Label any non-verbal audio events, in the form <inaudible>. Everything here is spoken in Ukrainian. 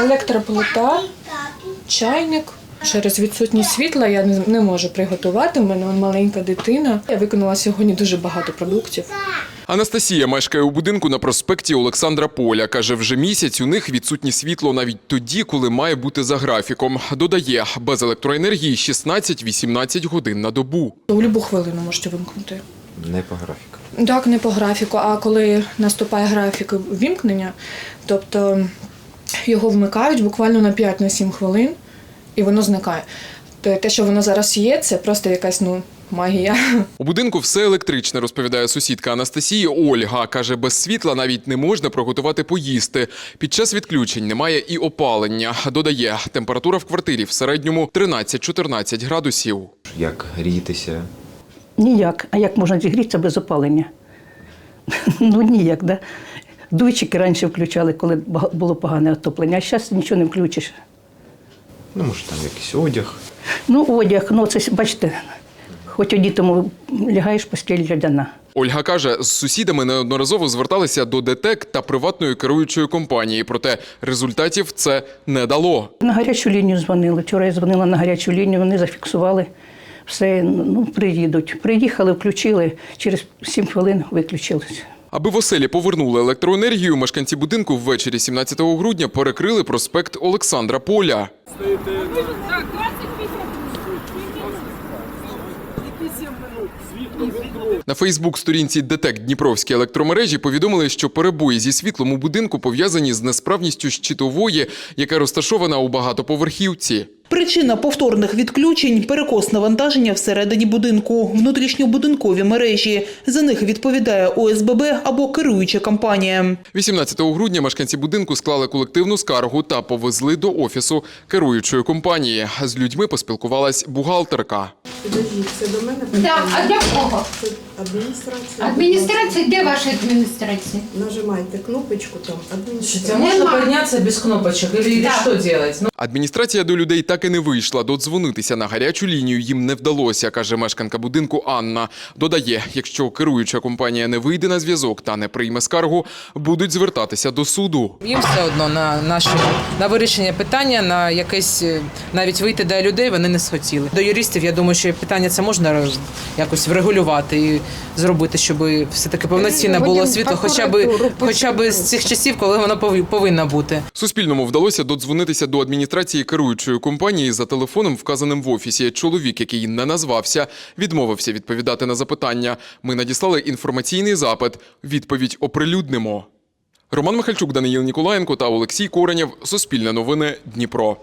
Електроплита, чайник. Через відсутність світла я не- можу приготувати. У мене маленька дитина. Я виконала сьогодні дуже багато продуктів. Анастасія мешкає у будинку на проспекті Олександра Поля. Каже, вже місяць у них відсутнє світло навіть тоді, коли має бути за графіком. Додає, без електроенергії 16-18 годин на добу. У будь-яку хвилину можете вимкнути. Не по графіку. Так, не по графіку, а коли наступає графік вімкнення, тобто його вмикають буквально на 5-7 хвилин, і воно зникає. То те, що воно зараз є, це просто якась ну, магія. У будинку все електричне, розповідає сусідка Анастасії Ольга. Каже, без світла навіть не можна приготувати поїсти. Під час відключень немає і опалення. Додає, температура в квартирі в середньому 13-14 градусів. Як грітися? Ніяк. А як можна зігрітися без опалення? <laughs> ну ніяк, да? Дуйчики раніше включали, коли було погане отоплення, а зараз нічого не включиш. Ну, може, там якийсь одяг. Ну, одяг, ну це бачите, хоч одітому лягаєш постіль лядяна. Ольга каже, з сусідами неодноразово зверталися до ДТЕК та приватної керуючої компанії. Проте результатів це не дало. На гарячу лінію дзвонили. Вчора я дзвонила на гарячу лінію, вони зафіксували все, ну, приїдуть. Приїхали, включили, через 7 хвилин виключилися. Аби в оселі повернули електроенергію, мешканці будинку ввечері 17 грудня перекрили проспект Олександра Поля. На Фейсбук-сторінці ДТЕК Дніпровські електромережі повідомили, що перебої зі світлом у будинку пов'язані з несправністю щитової, яка розташована у багатоповерхівці. Причина повторних відключень перекос навантаження всередині будинку, внутрішньобудинкові мережі. За них відповідає ОСББ або керуюча компанія. 18 грудня мешканці будинку склали колективну скаргу та повезли до офісу керуючої компанії. З людьми поспілкувалась бухгалтерка. Так, а для кого? Адміністрація. Адміністрація, де ваша адміністрація? Нажимайте кнопочку там адміністрація. можно Нема. подняться без кнопочек или, Да. что делать? Ну, Адміністрація до людей так і не вийшла. Додзвонитися на гарячу лінію їм не вдалося, каже мешканка будинку Анна. Додає, якщо керуюча компанія не вийде на зв'язок та не прийме скаргу, будуть звертатися до суду. їм все одно на наші на вирішення питання, на якесь е, навіть вийти до людей вони не схотіли. До юристів я думаю, що питання це можна якось врегулювати і зробити, щоб все таки повноцінно було світло, хоча б хоча б з цих часів, коли воно пови- повинно бути. Суспільному вдалося додзвонитися до адміністрації керуючої компанії за телефоном, вказаним в офісі. Чоловік, який не назвався, відмовився відповідати на запитання. Ми надіслали інформаційний запит. Відповідь оприлюднимо. Роман Михальчук, Даниїл Ніколаєнко та Олексій Коренєв. Суспільне новини Дніпро.